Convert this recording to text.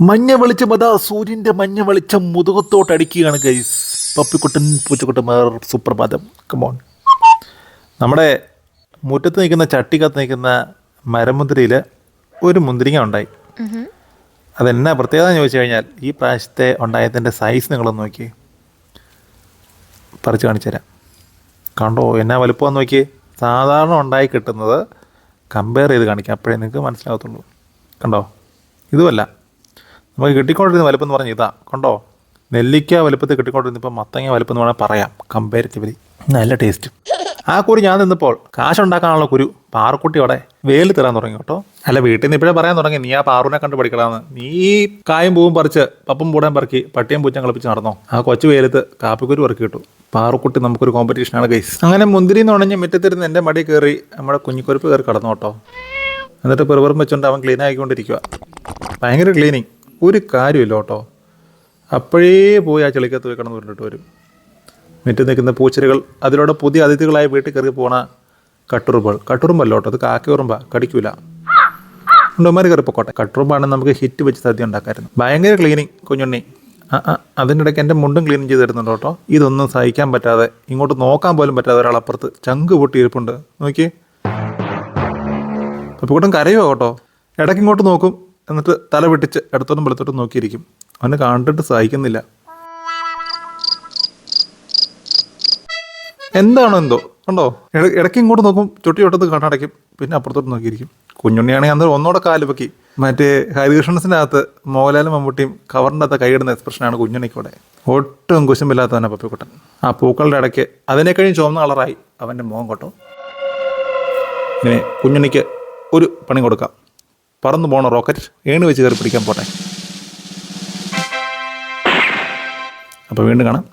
മഞ്ഞ വെളിച്ചം അതാ സൂര്യന്റെ മഞ്ഞ വെളിച്ചം മുതുകത്തോട്ട് അടിക്കുകയാണ് ഗൈസ് പപ്പിക്കുട്ടൻ പൂച്ചക്കുട്ടന്മാർ സുപ്രഭാതം. കമോൺ നമ്മുടെ മുറ്റത്ത് നിൽക്കുന്ന ചട്ടിക്കകത്ത് നിൽക്കുന്ന മരമുന്തിരിയിൽ ഒരു മുന്തിരിങ്ങ ഉണ്ടായി. അതെന്നാ പ്രത്യേകത എന്ന് ചോദിച്ചു കഴിഞ്ഞാൽ ഈ പ്രാവശ്യത്തെ ഉണ്ടായതിന്റെ സൈസ് നിങ്ങളൊന്ന് നോക്കി പറിച്ച് കാണിച്ചു തരാം. കണ്ടോ എന്നാ വലുപ്പം നോക്കി സാധാരണ ഉണ്ടായി കിട്ടുന്നത് കമ്പയർ ചെയ്ത് കാണിക്കാം. അപ്പോഴേ നിങ്ങൾക്ക് മനസ്സിലാകത്തുള്ളൂ. കണ്ടോ? ഇതുമല്ല. നമുക്ക് കിട്ടിക്കൊണ്ടിരുന്ന വലുപ്പം എന്ന് പറഞ്ഞാൽ ഇതാ കണ്ടോ? നെല്ലിക്ക വലുപ്പത്തിൽ കിട്ടിക്കൊണ്ടിരുന്ന ഇപ്പം മത്തങ്ങ വലുപ്പം എന്ന് വേണമെങ്കിൽ പറയാം കമ്പാരിറ്റീവ്ലി നല്ല ടേസ്റ്റ് ആ കുരു ഞാൻ നിന്നപ്പോൾ കാശുണ്ടാക്കാനുള്ള കുരു പാറക്കുട്ടി അവിടെ വേൽ തരാൻ തുടങ്ങി കേട്ടോ. അല്ല വീട്ടിൽ നിന്ന് ഇപ്പോഴേ പറയാൻ തുടങ്ങി നീ ആ പാറുവിനെ കണ്ട് പഠിക്കണമെന്ന് നീ കായും പൂവും പറിച്ച് പപ്പും പൂടേം പറക്കി പട്ടിയും പൂച്ചം കളിപ്പിച്ച് നടന്നോ? ആ കൊച്ചു വേലത്ത് കാപ്പിക്കുരു പറക്കി കിട്ടും പാറക്കുട്ടി നമുക്കൊരു കോമ്പറ്റീഷനാണ് ഗൈസ് അങ്ങനെ മുന്തിരി നുണഞ്ഞ് മുറ്റത്തിരുന്ന് എന്റെ മടി കയറി നമ്മുടെ കുഞ്ഞിക്കൊരുപ്പ് കയറി കടന്നു കേട്ടോ. എന്നിട്ട് പെറുപെറും വെച്ചുകൊണ്ട് അവൻ ക്ലീൻ ആയിക്കൊണ്ടിരിക്കുക ഭയങ്കര ക്ലീനിങ് ഒരു കാര്യമില്ല കേട്ടോ അപ്പോഴേ പോയി ആ ചെളിക്കകത്ത് വെക്കണം എന്ന് പറഞ്ഞിട്ട് വരും. മിറ്റ് നിൽക്കുന്ന പൂച്ചെടികൾ അതിലൂടെ പുതിയ അതിഥികളായി വീട്ടിൽ കയറി പോണ കട്ടുറുമ്പുകൾ. കട്ടുറുമ്പല്ല കേട്ടോ അത് കാക്കയുറുമ്പ കടിക്കൂല. ഉണ്ടോമാർ കയറി പൊക്കോട്ടെ. കട്ടുറുമ്പാണ് നമുക്ക് ഹിറ്റ് വെച്ച് സദ്യ ഉണ്ടാക്കായിരുന്നു. ഭയങ്കര ക്ലീനിങ് കുഞ്ഞുണ്ണി. ആ ആ അതിന്റെ ഇടയ്ക്ക് എന്റെ മുണ്ടും ക്ലീൻ ചെയ്ത് തരുന്നുണ്ട് കേട്ടോ ഇതൊന്നും സഹിക്കാൻ പറ്റാതെ ഇങ്ങോട്ട് നോക്കാൻ പോലും പറ്റാതെ ഒരാൾ അപ്പുറത്ത് ചങ്ക് പൊട്ടി ഇരിപ്പുണ്ട്. നോക്കി അപ്പോൾ കൂട്ടം കരയോ കേട്ടോ? ഇടയ്ക്ക് ഇങ്ങോട്ട് നോക്കും. എന്നിട്ട് തല വെട്ടിച്ച് ഇടത്തോട്ടും വെളുത്തോട്ടും നോക്കിയിരിക്കും. അവനെ കണ്ടിട്ട് സഹിക്കുന്നില്ല. എന്താണോ എന്തോ? ഉണ്ടോ ഇട- ഇടയ്ക്ക് ഇങ്ങോട്ട് നോക്കും ചുട്ടി ചുട്ടത്ത് കണ്ണടയ്ക്കും പിന്നെ അപ്പുറത്തോട്ട് നോക്കിയിരിക്കും. കുഞ്ഞുണ്ണിയാണെങ്കിൽ അന്ന് ഒന്നോടെ കാൽ പൊക്കി മറ്റേ ഹരികൃഷ്ണസിന്റെ അകത്ത് മോഹൻലാലും മമ്മൂട്ടിയും കവറിന്റെ അകത്ത് കൈയിടുന്ന എക്സ്പ്രഷനാണ് കുഞ്ഞുണ്ണിക്കൂടെ. ഒട്ടും കുശുമില്ലാത്തവനെ പപ്പിക്കുട്ടൻ. ആ പൂക്കളുടെ ഇടയ്ക്ക് അതിനെ കഴിഞ്ഞ് ചുവന്ന കളറായി അവന്റെ മുഖം കൊട്ടോ. ഇങ്ങനെ കുഞ്ഞുണ്ണിക്ക് ഒരു പണി കൊടുക്കാം. പറന്നു പോണ റോക്കറ്റ് ഏണി വെച്ച് കയറി പിടിക്കാൻ പോട്ടെ. അപ്പോൾ വീണ്ടും കാണാം.